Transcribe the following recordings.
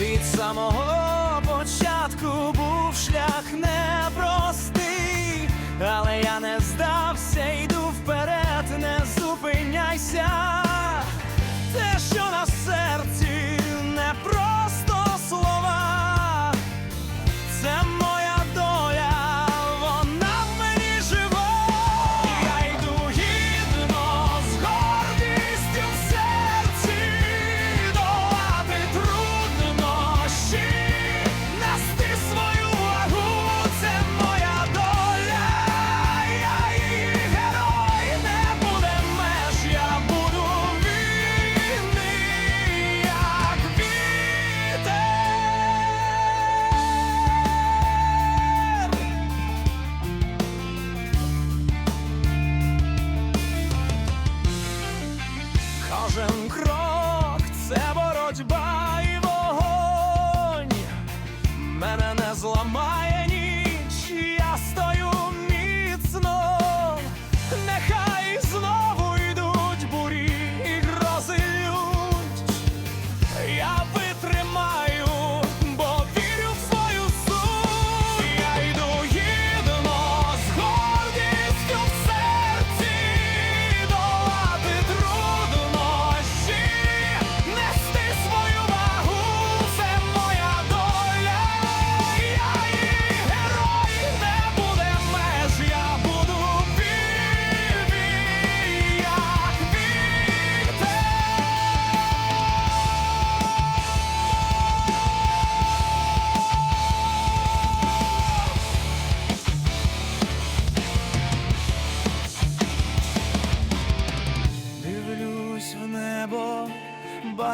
Beat some home. you buy.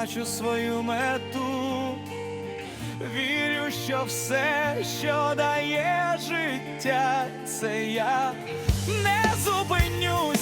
бачу свою мету, вірю, що все, що дає життя, це я не зупинюсь.